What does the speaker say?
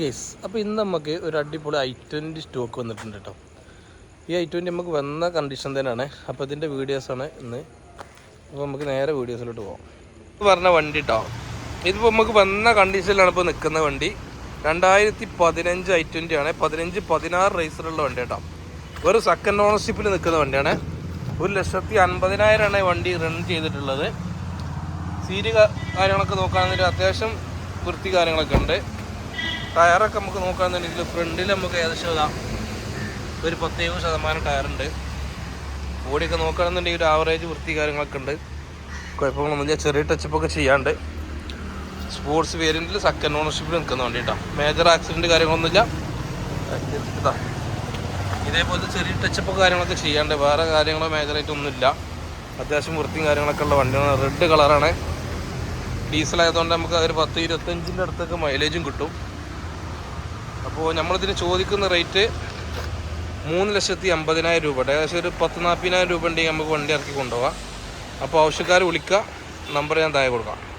Guys അപ്പോൾ ഇന്ന് നമുക്ക് ഒരു അടിപൊളി ഐ ട്വന്റി സ്റ്റോക്ക് വന്നിട്ടുണ്ട് കേട്ടോ ഈ ഐ ട്വന്റി നമുക്ക് വന്ന കണ്ടീഷൻ തന്നെയാണ്. അപ്പോൾ ഇതിന്റെ വീഡിയോസാണ് ഇന്ന്. അപ്പോൾ നമുക്ക് നേരെ വീഡിയോസിലോട്ട് പോകാം പറഞ്ഞ വണ്ടി കേട്ടോ ഇതിപ്പോൾ നമുക്ക് വന്ന കണ്ടീഷനിലാണ് ഇപ്പോൾ നിൽക്കുന്ന വണ്ടി. രണ്ടായിരത്തി പതിനഞ്ച് ഐ ട്വന്റി ആണ്. പതിനഞ്ച് പതിനാറ് റേസറുള്ള വണ്ടി കേട്ടോ ഒരു സെക്കൻഡ് ഓണർഷിപ്പിൽ നിൽക്കുന്ന വണ്ടിയാണ്. ഒരു ലക്ഷത്തി അൻപതിനായിരമാണ് വണ്ടി റൺ ചെയ്തിട്ടുള്ളത്. സീരി കാര്യങ്ങളൊക്കെ നോക്കുകയാണെങ്കിൽ അത്യാവശ്യം വൃത്തി കാര്യങ്ങളൊക്കെ ഉണ്ട്. ടയറൊക്കെ നമുക്ക് നോക്കുകയാണെന്നുണ്ടെങ്കിൽ ഫ്രണ്ടിൽ നമുക്ക് ഏകദേശം ഇതാ ഒരു പത്തേഴ് ശതമാനം ടയറുണ്ട്. ബോഡിയൊക്കെ നോക്കുകയാണെന്നുണ്ടെങ്കിൽ ഒരു ആവറേജ് വൃത്തി കാര്യങ്ങളൊക്കെ ഉണ്ട്. കുഴപ്പങ്ങളൊന്നുമില്ല ചെറിയ ടച്ചപ്പൊക്കെ ചെയ്യാണ്ട് സ്പോർട്സ് വേരിയന്റിൽ സെക്കൻഡ് ഓണർഷിപ്പിൽ നിൽക്കുന്ന വണ്ടി കേട്ടോ മേജർ ആക്സിഡന്റ് കാര്യങ്ങളൊന്നുമില്ല. ഇതാ. ഇതേപോലത്തെ ചെറിയ ടച്ചപ്പ് കാര്യങ്ങളൊക്കെ ചെയ്യാണ്ട് വേറെ കാര്യങ്ങളോ മേജറായിട്ടൊന്നുമില്ല അത്യാവശ്യം വൃത്തിയും കാര്യങ്ങളൊക്കെ ഉള്ള വണ്ടിയാണ്. റെഡ് കളറാണ് ഡീസൽ ആയതുകൊണ്ട് നമുക്ക് ഒരു പത്ത് ഇരുപത്തഞ്ചിന്റെ അടുത്തൊക്കെ മൈലേജും കിട്ടും. അപ്പോൾ നമ്മളിതിന് ചോദിക്കുന്ന റേറ്റ് മൂന്ന് ലക്ഷത്തി അമ്പതിനായിരം രൂപ ഏകദേശം ഒരു പത്ത് നാൽപ്പതിനായിരം രൂപ ഉണ്ടെങ്കിൽ നമുക്ക് വണ്ടി ഇറക്കി കൊണ്ടുപോകാം. അപ്പോൾ ആവശ്യക്കാർ വിളിക്കുക. നമ്പർ ഞാൻ താഴെ കൊടുക്കാം.